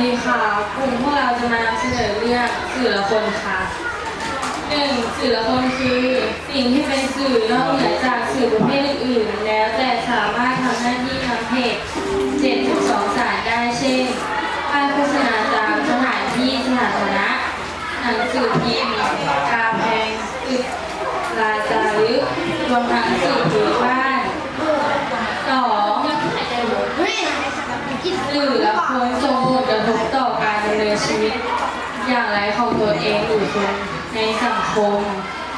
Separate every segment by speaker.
Speaker 1: ดีค่ะกลุ่มพวกเราจะมาเสนอเรื่องสื่อละคนค่ะหนึ่งสื่อละคนคือสิ่งที่เป็นสื่อนอกเหนือจากสื่อประเภทอื่นๆแล้วแต่สามารถทำหน้าที่ทางเพจเจ็ดถึงสองสารได้เช่นป้ายโฆษณาตามสถานที่สาธารณะหนังสือพิมพ์กาแพงตึกลาจารึกรวมทั้งสื่อพื้นบ้านสองสื่อละคน ของตนเองหรือคนในสังคม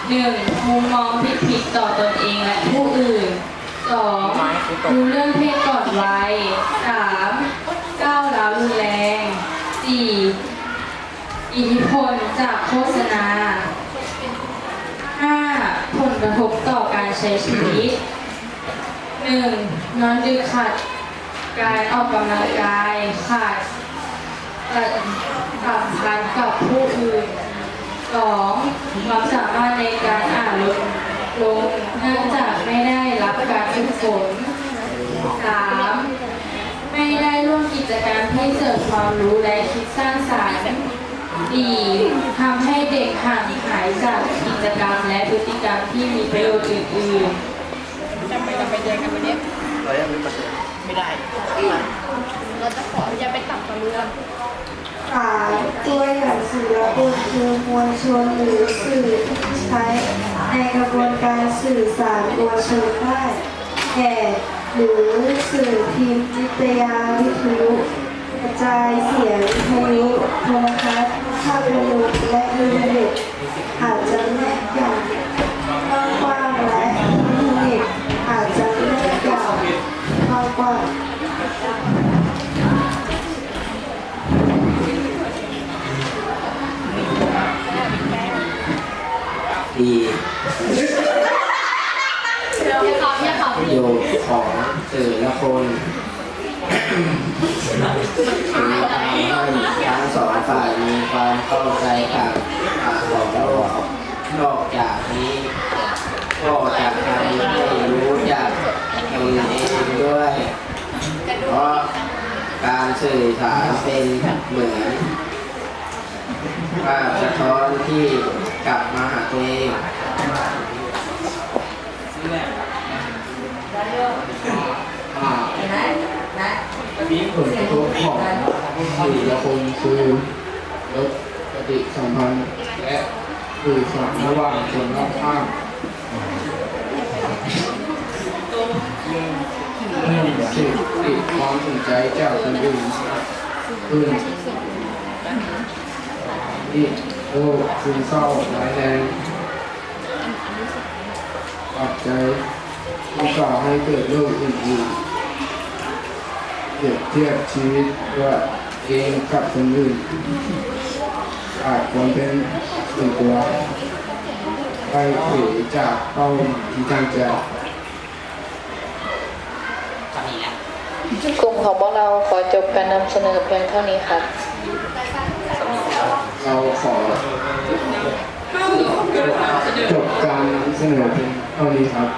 Speaker 1: 1. มุมมองผิดๆต่อตนเองและผู้อื่น 2. รู้เรื่องเพศก่อนวัย 3. ก้าวร้าวรุนแรง 4. อิทธิพลจากโฆษณา 5. ผลกระทบต่อการใช้ชีวิต 1. นอนดึกขาดการออกกำลังกายขาดสัมพันธ์กับ ผู้อื่น 2. ความสามารถในการอ่านลดลงเนื่องจากไม่ได้รับการฝึกฝน 3. ไม่ได้ร่วมกิจกรรมที่เสริมความรู้และคิดสร้างสรรค์ 4. ทำให้เด็กห่างหายจากกิจกรรมและพฤติกรรมที่มีประโยชน์อื่นๆ
Speaker 2: จำไปจำไปเจอกันวันนี้
Speaker 3: เรายังไม่ประเสริฐ
Speaker 2: ไม่ได้ เราจะขออย่าไปตัดความรู้กัน
Speaker 4: สามตัวอย่าง สื่อละคนคือมวลชนหรือสื่อที่ใช้ในกระบวนการสื่อสารมวลชนได้แก่หรือสื่อพิมพ์นิตยาวิทยุกระจายเสียงวิทยุโทรทัศน์ภาพยนตร์และอินเทอร์เน็ตอาจจะแนบอย่างกว้างและอินเทอร์เน็ตอาจจะแนบอย่างกว้าง ๆ
Speaker 3: ดี
Speaker 2: อย่าขำอย่าขำ
Speaker 3: ประโยชน์ของสื่อละคนคือทำให้ทั้งสองฝ่ายมีความเข้าใจกับอ่าของโลกนอกจากนี้ก็จะทำให้รู้จักตนเองด้วย เพราะการสื่อสารเป็นเหมือนภาพสะท้อนที่กลับมาหา ตัวเอง
Speaker 5: มีผลกระทบของสื่ละคนคือลดปฏิสัมพันธ์และสื่อสารระหว่างคนรอบข้างเมื่อสิ่งติความสนใจจากคนอื่นขึ้นที่ โรคซึมเศร้าร้ายแรงปัจจัยที่ก่อให้เกิดโรคอื่นๆเปรียบเทียบชีวิตว่าเองกับคนอื่น อาจควรเป็นส่วนตัวไปเผยจากเป้าที่ตั้งใจ
Speaker 6: กลุ่มของพวกเราขอจบการนำเสนอเพียงเท่านี้ครับ
Speaker 5: เราขอจบการนำเสนอเพียงเท่านี้ครับ